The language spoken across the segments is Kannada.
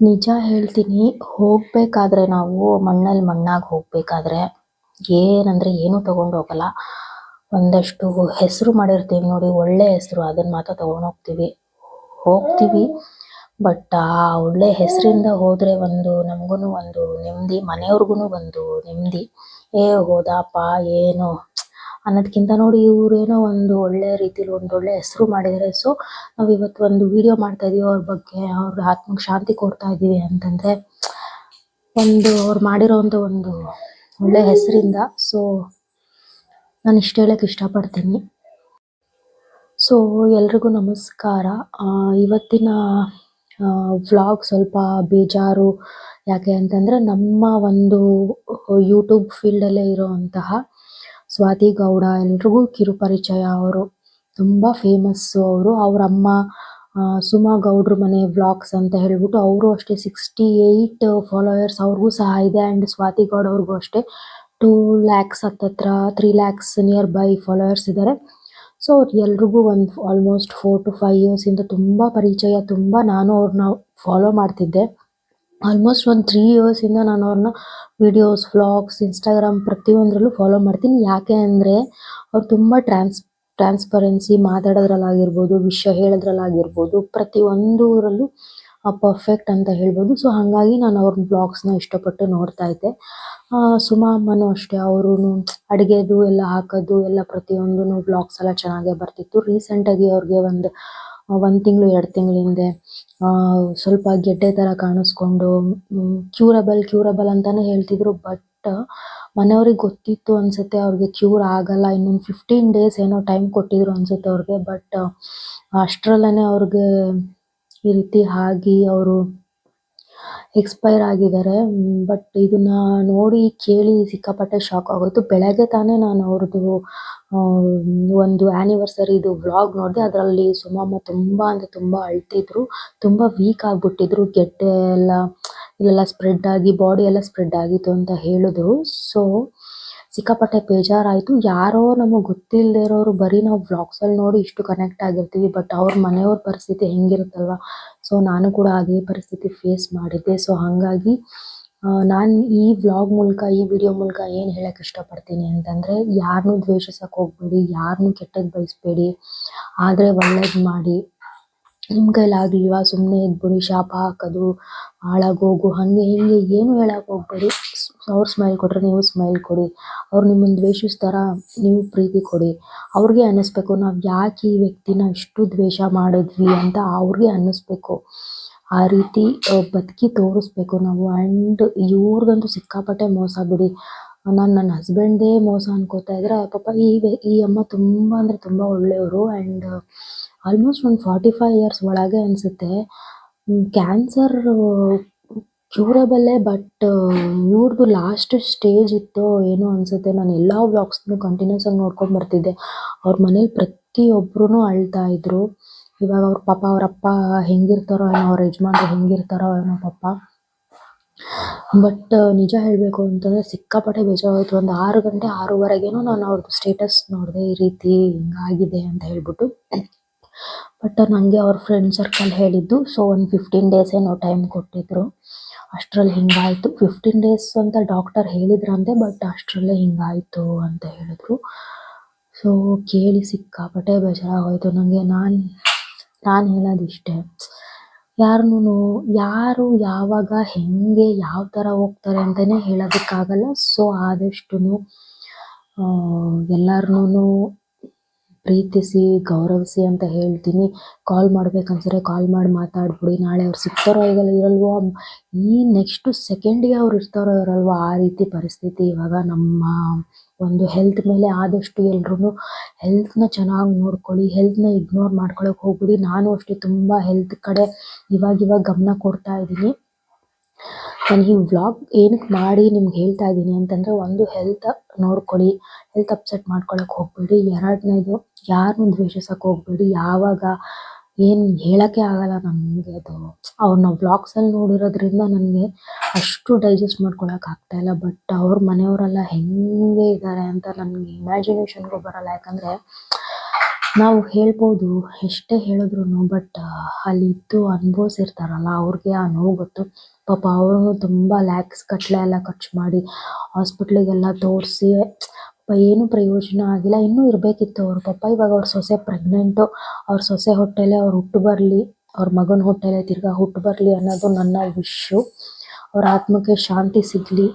ನಿಜ ಹೇಳ್ತೀನಿ, ಹೋಗ್ಬೇಕಾದ್ರೆ ನಾವು ಮಣ್ಣಲ್ಲಿ ಮಣ್ಣಾಗಿ ಹೋಗ್ಬೇಕಾದ್ರೆ ಏನಂದ್ರೆ ಏನು ತಗೊಂಡು ಹೋಗಲ್ಲ. ಒಂದಷ್ಟು ಹೆಸರು ಮಾಡಿರ್ತೀವಿ ನೋಡಿ, ಒಳ್ಳೆ ಹೆಸರು ಅದನ್ನ ಮಾತ್ರ ತಗೊಂಡು ಹೋಗ್ತೀವಿ. ಹೋಗ್ತೀವಿ, ಬಟ್ ಆ ಒಳ್ಳೆ ಹೆಸರಿಂದ ಹೋದ್ರೆ ಒಂದು ನಮಗೂನು ಒಂದು ನೆಮ್ಮದಿ, ಮನೆಯವ್ರಿಗೂನು ಒಂದು ನೆಮ್ಮದಿ. ಏ ಹೋದಪ್ಪ, ಏನು ಅನ್ನೋದಕ್ಕಿಂತ ನೋಡಿ ಇವರೇನೋ ಒಂದು ಒಳ್ಳೆ ರೀತಿಲಿ ಒಂದು ಒಳ್ಳೆ ಹೆಸರು ಮಾಡಿದ್ದಾರೆ. ಸೊ ನಾವು ಇವತ್ತು ಒಂದು ವಿಡಿಯೋ ಮಾಡ್ತಾ ಇದೀವಿ. ಅವ್ರ ಬಗ್ಗೆ, ಅವ್ರ ಆತ್ಮಕ್ಕೆ ಶಾಂತಿ ಕೊಡ್ತಾ ಇದೀವಿ ಅಂತಂದ್ರೆ ಒಂದು ಅವ್ರು ಮಾಡಿರೋಂಥ ಒಂದು ಒಳ್ಳೆ ಹೆಸರಿಂದ. ಸೊ ನಾನು ಇಷ್ಟ ಹೇಳಕ್ ಇಷ್ಟಪಡ್ತೀನಿ. ಸೊ ಎಲ್ರಿಗೂ ನಮಸ್ಕಾರ. ಇವತ್ತಿನ ವ್ಲಾಗ್ ಸ್ವಲ್ಪ ಬೇಜಾರು. ಯಾಕೆ ಅಂತಂದ್ರೆ ನಮ್ಮ ಒಂದು ಯೂಟ್ಯೂಬ್ ಫೀಲ್ಡಲ್ಲೇ ಇರೋಂತಹ ಸ್ವಾತಿ ಗೌಡ ಎಲ್ರಿಗೂ ಕಿರುಪರಿಚಯ ಅವರು. ತುಂಬಾ ಫೇಮಸ್ ಅವರು. ಅವ್ರ ಅಮ್ಮ ಸುಮಾ ಗೌಡ್ರ ಮನೆ ವ್ಲಾಗ್ಸ್ ಅಂತ ಹೇಳ್ಬಿಟ್ಟು ಅವರು ಅಷ್ಟೇ ಸಿಕ್ಸ್ಟಿ ಏಯ್ಟ್ ಫಾಲೋಯರ್ಸ್ ಅವ್ರಿಗೂ ಸಹ ಇದೆ. ಅಂಡ್ ಸ್ವಾತಿ ಗೌಡ ಅವ್ರಿಗೂ ಅಷ್ಟೇ ಟೂ ಲ್ಯಾಕ್ಸ್ ಹತ್ತತ್ರ three lakhs near by followers ಇದ್ದಾರೆ ಸೊ ಎಲ್ರಿಗೂ ಒಂದು ಆಲ್ಮೋಸ್ಟ್ ಫೋರ್ ಟು ಫೈವ್ ಇಯರ್ಸಿಂದ ತುಂಬಾ ಪರಿಚಯ, ತುಂಬಾ ನಾನು ಅವ್ರನ್ನ ಫಾಲೋ ಮಾಡ್ತಿದ್ದೆ. ಆಲ್ಮೋಸ್ಟ್ ಒಂದು ತ್ರೀ ಇಯರ್ಸಿಂದ ನಾನು ಅವ್ರನ್ನ ವಿಡಿಯೋಸ್ ವ್ಲಾಗ್ಸ್ ಇನ್ಸ್ಟಾಗ್ರಾಮ್ ಪ್ರತಿಯೊಂದರಲ್ಲೂ ಫಾಲೋ ಮಾಡ್ತೀನಿ. ಯಾಕೆ ಅಂದರೆ ಅವ್ರು ತುಂಬ ಟ್ರಾನ್ಸ್ ಟ್ರಾನ್ಸ್ಪರೆನ್ಸಿ ಮಾತಾಡೋದ್ರಲ್ಲಾಗಿರ್ಬೋದು ವಿಷಯ ಹೇಳೋದ್ರಲ್ಲಾಗಿರ್ಬೋದು ಪ್ರತಿಯೊಂದರಲ್ಲೂ ಪರ್ಫೆಕ್ಟ್ ಅಂತ ಹೇಳ್ಬೋದು. ಸೊ ಹಾಗಾಗಿ ನಾನು ಅವ್ರ ಬ್ಲಾಗ್ಸ್ನ ಇಷ್ಟಪಟ್ಟು ನೋಡ್ತಾ ಇದ್ದೆ. ಆ, ಸುಮಾ ಅಮ್ಮನೂ ಅಷ್ಟೇ ಅವರು ಅಡುಗೆದು ಎಲ್ಲ ಹಾಕೋದು ಎಲ್ಲ ಪ್ರತಿಯೊಂದು ಬ್ಲಾಗ್ಸ್ ಎಲ್ಲ ಚೆನ್ನಾಗೇ ಬರ್ತಿತ್ತು. ರೀಸೆಂಟಾಗಿ ಅವ್ರಿಗೆ ಒಂದು ಒಂದು ತಿಂಗಳು, ಎರಡು ತಿಂಗಳ ಹಿಂದೆ ಸ್ವಲ್ಪ ಗೆಡ್ಡೆ ಥರ ಕಾಣಿಸ್ಕೊಂಡು ಕ್ಯೂರಬಲ್ ಕ್ಯೂರಬಲ್ ಅಂತಾನೆ ಹೇಳ್ತಿದ್ರು ಬಟ್ ಮನೆಯವ್ರಿಗೆ ಗೊತ್ತಿತ್ತು ಅನ್ಸುತ್ತೆ ಅವ್ರಿಗೆ ಕ್ಯೂರ್ ಆಗಲ್ಲ, ಇನ್ನೊಂದು ಫಿಫ್ಟೀನ್ ಡೇಸ್ ಏನೋ ಟೈಮ್ ಕೊಟ್ಟಿದ್ರು ಅನ್ಸುತ್ತೆ ಅವ್ರಿಗೆ ಬಟ್ ಅಷ್ಟರಲ್ಲೇ ಅವ್ರಿಗೆ ಈ ರೀತಿ ಆಗಿ ಅವರು ಎಕ್ಸ್ಪೈರ್ ಆಗಿದ್ದಾರೆ. ಬಟ್ ಇದನ್ನ ನೋಡಿ ಕೇಳಿ ಸಿಕ್ಕಾಪಟ್ಟೆ ಶಾಕ್ ಆಗೋಯ್ತು. ಬೆಳಗ್ಗೆ ತಾನೇ ನಾನು ಅವ್ರದ್ದು ಒಂದು ಆನಿವರ್ಸರಿದು ವ್ಲಾಗ್ ನೋಡಿದೆ, ಅದರಲ್ಲಿ ಸುಮಮ್ಮ ತುಂಬಾ ಅಂದ್ರೆ ತುಂಬಾ ಅಳ್ತಿದ್ರು. ತುಂಬಾ ವೀಕ್ ಆಗಿಬಿಟ್ಟಿದ್ರು. ಗೆಡ್ಡೆ ಎಲ್ಲ, ಇಲ್ಲೆಲ್ಲ ಸ್ಪ್ರೆಡ್ ಆಗಿ ಬಾಡಿ ಎಲ್ಲ ಸ್ಪ್ರೆಡ್ ಆಗಿತ್ತು ಅಂತ ಹೇಳಿದ್ರು ಸೊ ಸಿಕ್ಕಾಪಟ್ಟೆ ಬೇಜಾರಾಯ್ತು. ಯಾರೋ ನಮಗೆ ಗೊತ್ತಿಲ್ಲದೆ ಇರೋರು ಬರೀ ನಾವು ವ್ಲಾಗ್ಸ್ ಅಲ್ಲಿ ನೋಡಿ ಇಷ್ಟು ಕನೆಕ್ಟ್ ಆಗಿರ್ತೀವಿ ಬಟ್ ಅವ್ರ ಮನೆಯವ್ರ ಪರಿಸ್ಥಿತಿ ಹೆಂಗಿರುತ್ತಲ್ವ? ಸೊ ನಾನು ಕೂಡ ಅದೇ ಪರಿಸ್ಥಿತಿ ಫೇಸ್ ಮಾಡಿದ್ದೆ. ಸೊ ಹಾಗಾಗಿ ನಾನು ಈ ವ್ಲಾಗ್ ಮೂಲಕ, ಈ ವಿಡಿಯೋ ಮೂಲಕ ಏನು ಹೇಳಕ್ಕೆ ಇಷ್ಟಪಡ್ತೀನಿ ಅಂತಂದ್ರೆ ಯಾರನ್ನು ದ್ವೇಷಿಸೋಕೆ ಹೋಗ್ಬೇಡಿ ಯಾರನ್ನು ಕೆಟ್ಟದ್ದು ಬಯಸ್ಬೇಡಿ. ಆದ್ರೆ ಒಳ್ಳೇದು ಮಾಡಿ. ನಿಮ್ಮ ಕೈಲಾಗಲಿಲ್ವಾ ಸುಮ್ಮನೆ ಇದ್ಬಿಡಿ, ಶಾಪ ಹಾಕೋದು, ಹಾಳಾಗೋಗು, ಹಂಗೆ ಹಿಂಗೆ ಏನು ಹೇಳಕ್ಕೆ ಹೋಗ್ಬೇಡಿ. ಅವ್ರು ಸ್ಮೈಲ್ ಕೊಟ್ಟರೆ ನೀವು ಸ್ಮೈಲ್ ಕೊಡಿ. ಅವ್ರು ನಿಮ್ಮನ್ನು ದ್ವೇಷಿಸ್ತಾರ, ನೀವು ಪ್ರೀತಿ ಕೊಡಿ. ಅವ್ರಿಗೆ ಅನ್ನಿಸ್ಬೇಕು, ನಾವು ಯಾಕೆ ಈ ವ್ಯಕ್ತಿನ ಇಷ್ಟು ದ್ವೇಷ ಮಾಡಿದ್ವಿ ಅಂತ ಅವ್ರಿಗೆ ಅನ್ನಿಸ್ಬೇಕು. ಆ ರೀತಿ ಬದುಕಿ ತೋರಿಸ್ಬೇಕು ನಾವು. ಆ್ಯಂಡ್ ಇವ್ರದಂತೂ ಸಿಕ್ಕಾಪಟ್ಟೆ ಮೋಸ ಬಿಡಿ. ನಾನು ನನ್ನ ಹಸ್ಬೆಂಡೇ ಮೋಸ ಅನ್ಕೋತಾ ಇದ್ರೆ, ಪಾಪ ಈ ಈ ಅಮ್ಮ ತುಂಬ ಅಂದರೆ ತುಂಬ ಒಳ್ಳೆಯವರು. ಆ್ಯಂಡ್ ಆಲ್ಮೋಸ್ಟ್ ಒಂದು ಫಾರ್ಟಿ ಫೈವ್ ಇಯರ್ಸ್ ಒಳಗೆ ಅನಿಸುತ್ತೆ. ಕ್ಯಾನ್ಸರ್ ಕ್ಯೂರಬಲ್ಲೇ, ಬಟ್ ಇವ್ರದ್ದು ಲಾಸ್ಟ್ ಸ್ಟೇಜ್ ಇತ್ತು ಏನೋ ಅನ್ಸುತ್ತೆ. ನಾನು ಎಲ್ಲಾ ವ್ಲಾಗ್ಸ್ನು ಕಂಟಿನ್ಯೂಸ್ ಆಗಿ ನೋಡ್ಕೊಂಡ್ ಬರ್ತಿದ್ದೆ. ಅವ್ರ ಮನೇಲಿ ಪ್ರತಿಯೊಬ್ರು ಅಳ್ತಾ ಇದ್ರು. ಇವಾಗ ಅವ್ರ ಪಾಪ ಅವ್ರ ಅಪ್ಪ ಹೆಂಗಿರ್ತಾರೋ ಏನೋ, ಅವ್ರ ಯಜಮಾನ್ರು ಹೆಂಗಿರ್ತಾರೋ ಏನೋ ಪಾಪ. ಬಟ್ ನಿಜ ಹೇಳ್ಬೇಕು ಅಂತಂದ್ರೆ ಸಿಕ್ಕಾಪಟ್ಟೆ ಬೇಜಾರಾಯ್ತು. ಒಂದು ಆರು ಗಂಟೆ, ಆರೂವರೆಗೇನೋ ನಾನು ಅವ್ರದ್ದು ಸ್ಟೇಟಸ್ ನೋಡಿದೆ, ಈ ರೀತಿ ಹಿಂಗಾಗಿದೆ ಅಂತ ಹೇಳ್ಬಿಟ್ಟು. ಬಟ್, ನಂಗೆ ಅವ್ರ ಫ್ರೆಂಡ್ ಸರ್ಕಲ್ ಹೇಳಿದ್ದು ಸೊ ಒಂದು ಫಿಫ್ಟೀನ್ ಡೇಸ್ ಏನೋ ಟೈಮ್ ಕೊಟ್ಟಿದ್ರು. ಅಷ್ಟ್ರಲ್ಲಿ ಹಿಂಗಾಯ್ತು. ಫಿಫ್ಟೀನ್ ಡೇಸ್ ಅಂತ ಡಾಕ್ಟರ್ ಹೇಳಿದ್ರಂತೆ ಬಟ್ ಅಷ್ಟರಲ್ಲೇ ಹಿಂಗಾಯ್ತು ಅಂತ ಹೇಳಿದ್ರು. ಸೊ ಕೇಳಿ ಸಿಕ್ಕಾಪಟ್ಟೆ ಬೇಜಾರಾಗೋಯ್ತು. ನನಗೆ ನಾನು ನಾನು ಹೇಳೋದು ಇಷ್ಟೇ ಯಾರನ್ನೂ, ಯಾರು ಯಾವಾಗ, ಹೆಂಗೆ, ಯಾವ ಥರ ಹೋಗ್ತಾರೆ ಅಂತಲೇ ಹೇಳೋದಕ್ಕಾಗಲ್ಲ. ಸೊ ಆದಷ್ಟು ಎಲ್ಲಾರ್ನೂ ಪ್ರೀತಿಸಿ, ಗೌರವಿಸಿ ಅಂತ ಹೇಳ್ತೀನಿ. ಕಾಲ್ ಮಾಡ್ಬೇಕನ್ಸಿದ್ರೆ ಕಾಲ್ ಮಾಡಿ ಮಾತಾಡ್ಬಿಡಿ. ನಾಳೆ ಅವ್ರು ಸಿಗ್ತಾರೋ ಇರಲ್ಲ ಇರಲ್ವೋ ಈ ನೆಕ್ಸ್ಟ್ ಸೆಕೆಂಡ್ಗೆ ಅವ್ರು ಇರ್ತಾರೋ ಇರಲ್ವೋ ಆ ರೀತಿ ಪರಿಸ್ಥಿತಿ ಇವಾಗ ನಮ್ಮ ಒಂದು ಹೆಲ್ತ್ ಮೇಲೆ ಆದಷ್ಟು ಎಲ್ರೂ ಹೆಲ್ತ್ನ ಚೆನ್ನಾಗಿ ನೋಡ್ಕೊಳ್ಳಿ. ಹೆಲ್ತ್ನ ಇಗ್ನೋರ್ ಮಾಡ್ಕೊಳಕ್ ಹೋಗ್ಬಿಡಿ. ನಾನು ಅಷ್ಟೇ ತುಂಬಾ ಹೆಲ್ತ್ ಕಡೆ ಇವಾಗಿವಾಗ ಇವಾಗ ಗಮನ ಕೊಡ್ತಾ ಇದ್ದೀನಿ. ನಾನು ಈ ವ್ಲಾಗ್ ಏನಕ್ಕೆ ಮಾಡಿ ನಿಮ್ಗೆ ಹೇಳ್ತಾ ಇದ್ದೀನಿ ಅಂತಂದ್ರೆ ಒಂದು ಹೆಲ್ತ್ ನೋಡ್ಕೊಳ್ಳಿ. ಹೆಲ್ತ್ ಅಪ್ಸೆಟ್ ಮಾಡ್ಕೊಳಕ್ಕೆ ಹೋಗ್ಬೇಡಿ. ಎರಡನೇದು ಯಾರನ್ನೂ ದ್ವೇಷಿಸೋಕೆ ಹೋಗ್ಬೇಡಿ. ಯಾವಾಗ ಏನು ಹೇಳೋಕ್ಕೆ ಆಗಲ್ಲ ನಮಗೆ ಅದು. ಅವ್ರನ್ನ ವ್ಲಾಗ್ಸಲ್ಲಿ ನೋಡಿರೋದ್ರಿಂದ ನನಗೆ ಅಷ್ಟು ಡೈಜೆಸ್ಟ್ ಮಾಡ್ಕೊಳಕ್ ಆಗ್ತಾ ಇಲ್ಲ. ಬಟ್ ಅವ್ರ ಮನೆಯವರೆಲ್ಲ ಹೆಂಗೆ ಇದ್ದಾರೆ ಅಂತ ನನಗೆ ಇಮ್ಯಾಜಿನೇಷನ್ಗೂ ಬರಲ್ಲ. ಯಾಕಂದ್ರೆ ನಾವು ಹೇಳ್ಬೋದು, ಎಷ್ಟೇ ಹೇಳಿದ್ರು ಬಟ್ ಅಲ್ಲಿ ಇದ್ದು ಅನುಭವಿಸಿರ್ತಾರಲ್ಲ ಅವ್ರಿಗೆ ಆ ನೋವು ಗೊತ್ತು. ಪಾಪ ಅವ್ರು ತುಂಬ ಲ್ಯಾಕ್ಸ್ ಗಟ್ಟಲೆ ಎಲ್ಲ ಖರ್ಚು ಮಾಡಿ ಹಾಸ್ಪಿಟ್ಲಿಗೆಲ್ಲ ತೋರಿಸಿ ಏನು ಪ್ರಯೋಜನ ಆಗಿಲ್ಲ. ಇನ್ನೂ ಇರಬೇಕಿತ್ತು ಅವ್ರ. ಪಾಪ ಇವಾಗ ಅವ್ರ ಸೊಸೆ ಪ್ರೆಗ್ನೆಂಟು ಅವ್ರ ಸೊಸೆ ಹೊಟ್ಟೆಲೆ ಅವ್ರು ಹುಟ್ಟು ಬರಲಿ, ಅವ್ರ ಮಗನ ಹೊಟ್ಟೆಲೆ ತಿರ್ಗಾ ಹುಟ್ಟು ಬರಲಿ ಅನ್ನೋದು ನನ್ನ ವಿಶ್ಶು ಅವ್ರ ಆತ್ಮಕ್ಕೆ ಶಾಂತಿ ಸಿಗಲಿ.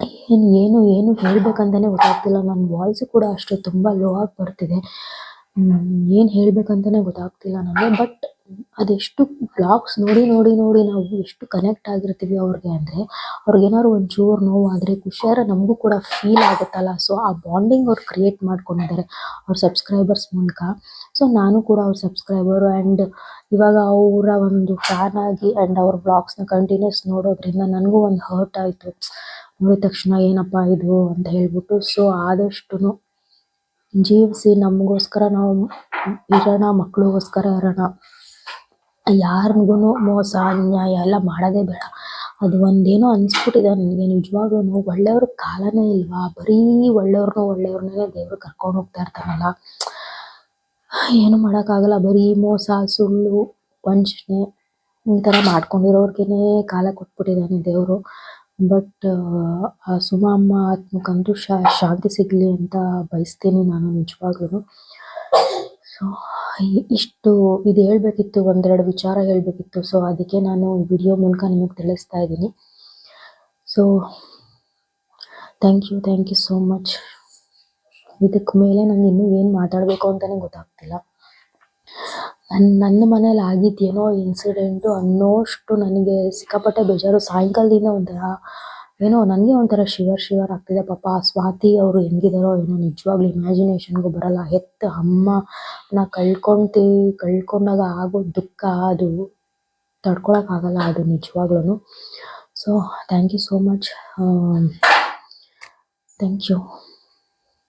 ಏನು ಏನು ಏನು ಹೇಳ್ಬೇಕಂತಾನೆ ಗೊತ್ತಾಗ್ತಿಲ್ಲ. ನನ್ನ ವಾಯ್ಸ್ ಕೂಡ ಅಷ್ಟೇ ತುಂಬ ಲೋ ಆಗಿ ಬರ್ತಿದೆ. ಏನು ಹೇಳ್ಬೇಕಂತಾನೆ ಗೊತ್ತಾಗ್ತಿಲ್ಲ ನನಗೆ ಬಟ್ ಅದೆಷ್ಟು ಬ್ಲಾಗ್ಸ್ ನೋಡಿ ನೋಡಿ ನೋಡಿ ನಾವು ಎಷ್ಟು ಕನೆಕ್ಟ್ ಆಗಿರ್ತೀವಿ ಅವ್ರಿಗೆ ಅಂದರೆ, ಅವ್ರಿಗೇನಾದ್ರು ಒಂಚೂರು ನೋವಾದರೆ ಖುಷಿಯಾರ ನಮಗೂ ಕೂಡ ಫೀಲ್ ಆಗುತ್ತಲ್ಲ. ಸೊ ಆ ಬಾಂಡಿಂಗ್ ಅವ್ರು ಕ್ರಿಯೇಟ್ ಮಾಡ್ಕೊಂಡಿದ್ದಾರೆ ಅವ್ರ ಸಬ್ಸ್ಕ್ರೈಬರ್ಸ್ ಮೂಲಕ. ಸೊ ನಾನು ಕೂಡ ಅವ್ರ ಸಬ್ಸ್ಕ್ರೈಬರು ಆ್ಯಂಡ್ ಇವಾಗ ಅವರ ಒಂದು ಫ್ಯಾನ್ ಆಗಿ ಆ್ಯಂಡ್ ಅವ್ರ ಬ್ಲಾಗ್ಸ್ನ ಕಂಟಿನ್ಯೂಸ್ ನೋಡೋದ್ರಿಂದ ನನಗೂ ಒಂದು ಹರ್ಟ್ ಆಯಿತು. ನೋಡಿದ ತಕ್ಷಣ ಏನಪ್ಪ ಇದು ಅಂತ ಹೇಳ್ಬಿಟ್ಟು ಸೊ ಆದಷ್ಟು ಜೀವಿಸಿ ನಮಗೋಸ್ಕರ ನಾವು ಇರೋಣ, ಮಕ್ಳಿಗೋಸ್ಕರ ಇರೋಣ. ಯಾರಿಗೂ ಮೋಸ, ಅನ್ಯಾಯ ಎಲ್ಲ ಮಾಡೋದೇ ಬೇಡ. ಅದು ಒಂದೇನೋ ಅನಿಸ್ಬಿಟ್ಟಿದೆ ನನಗೆ. ನಿಜವಾಗ್ಲೂ ಒಳ್ಳೆಯವ್ರ ಕಾಲನೇ ಇಲ್ವಾ? ಬರೀ ಒಳ್ಳೆಯವ್ರನ್ನ ಒಳ್ಳೆಯವ್ರನ್ನೇ ದೇವ್ರು ಕರ್ಕೊಂಡು ಹೋಗ್ತಾ ಇರ್ತಾನಲ್ಲ. ಏನು ಮಾಡೋಕ್ಕಾಗಲ್ಲ. ಬರೀ ಮೋಸ, ಸುಳ್ಳು, ವಂಚನೆ ಈ ಥರ ಮಾಡ್ಕೊಂಡಿರೋರ್ಗೇನೆ ಕಾಲ ಕೊಟ್ಬಿಟ್ಟಿದ್ದಾನೆ ದೇವರು. ಬಟ್ ಆ ಸುಮಾ ಅಮ್ಮ ಆತ್ಮಕ್ಕಂತೂ ಶಾಂತಿ ಸಿಗಲಿ ಅಂತ ಬಯಸ್ತೀನಿ ನಾನು ನಿಜವಾಗ್ಲೂ ಸೊ ಇಷ್ಟು ಇದು ಹೇಳಬೇಕಿತ್ತು, ಒಂದೆರಡು ವಿಚಾರ ಹೇಳಬೇಕಿತ್ತು. ಸೊ ಅದಕ್ಕೆ ನಾನು ವಿಡಿಯೋ ಮೂಲಕ ನಿಮಗೆ ತಿಳಿಸ್ತಾ ಇದ್ದೀನಿ. So thank you thank you so much ಇದಕ್ಕೆ ಮೇಲೆ ನಂಗೆ ಇನ್ನೂ ಏನು ಮಾತಾಡಬೇಕು ಅಂತಲೇ ಗೊತ್ತಾಗ್ತಿಲ್ಲ. ನನ್ನ ಮನೇಲಿ ಆಗಿದ್ದೇನೋ ಇನ್ಸಿಡೆಂಟು ಅನ್ನೋಷ್ಟು ನನಗೆ ಸಿಕ್ಕಾಪಟ್ಟೆ ಬೇಜಾರು. ಸಾಯಂಕಾಲದಿಂದ ಒಂಥರ ಏನೋ ನನಗೆ ಒಂಥರ ಶಿವರ್ ಶಿವರ್ ಆಗ್ತಿದೆ ಪಾಪ. ಸ್ವಾತಿ ಅವರು ಹೆಂಗಿದಾರೋ ಏನೋ ನಿಜವಾಗ್ಲೂ ಇಮ್ಯಾಜಿನೇಷನ್ಗೂ ಬರಲ್ಲ. ಹೆತ್ತ ಅಮ್ಮನ ಕಳ್ಕೊಂತೀವಿ ಕಳ್ಕೊಂಡಾಗ ಆಗೋ ದುಃಖ ಅದು ತಡ್ಕೊಳಕ್ಕಾಗಲ್ಲ ಅದು ನಿಜವಾಗ್ಲೂ so thank you so much thank you